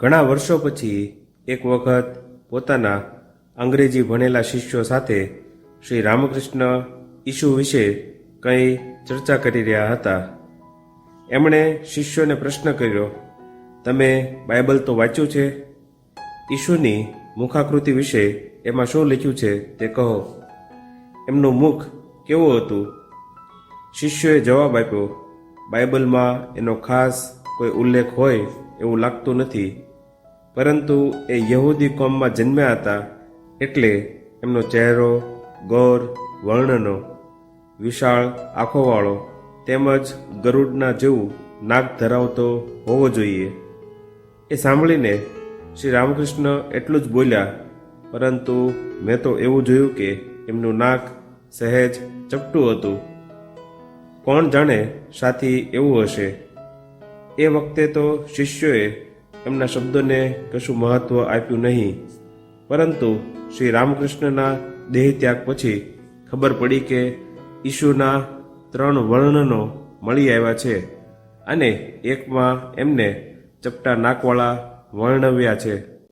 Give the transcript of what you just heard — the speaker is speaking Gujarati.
ઘણા વર્ષો પછી એક વખત પોતાના અંગ્રેજી ભણેલા શિષ્યો સાથે શ્રી રામકૃષ્ણ ઈશુ વિશે કંઈ ચર્ચા કરી રહ્યા હતા. એમણે શિષ્યોને પ્રશ્ન કર્યો, તમે બાઇબલ તો વાંચ્યું છે? ઈશુની મુખાકૃતિ વિશે એમાં શું લખ્યું છે તે કહો. એમનું મુખ કેવું હતું? શિષ્યોએ જવાબ આપ્યો, બાઇબલમાં એનો ખાસ કોઈ ઉલ્લેખ હોય એવું લાગતું નથી. પરંતુ એ યહૂદી કોમમાં જન્મ્યા હતા એટલે એમનો ચહેરો, ગૌર, વર્ણનો, વિશાળ આંખોવાળો તેમજ ગરુડના જેવું નાક ધરાવતો હોવો જોઈએ. એ સાંભળીને શ્રી રામકૃષ્ણ એટલું જ બોલ્યા, પરંતુ મેં તો એવું જોયું કે એમનું નાક સહેજ ચપટું હતું. કોણ જાણે સાથી એવું હશે? એ વખતે તો શિષ્યોએ એમના શબ્દોને કશું મહત્વ આપ્યું નહીં. પરંતુ શ્રી રામકૃષ્ણના દેહ ત્યાગ પછી ખબર પડી કે ઈશુના ત્રણ વર્ણનો મળી આવ્યા છે અને એકમાં એમને ચપટા નાકવાળા વર્ણવ્યા છે.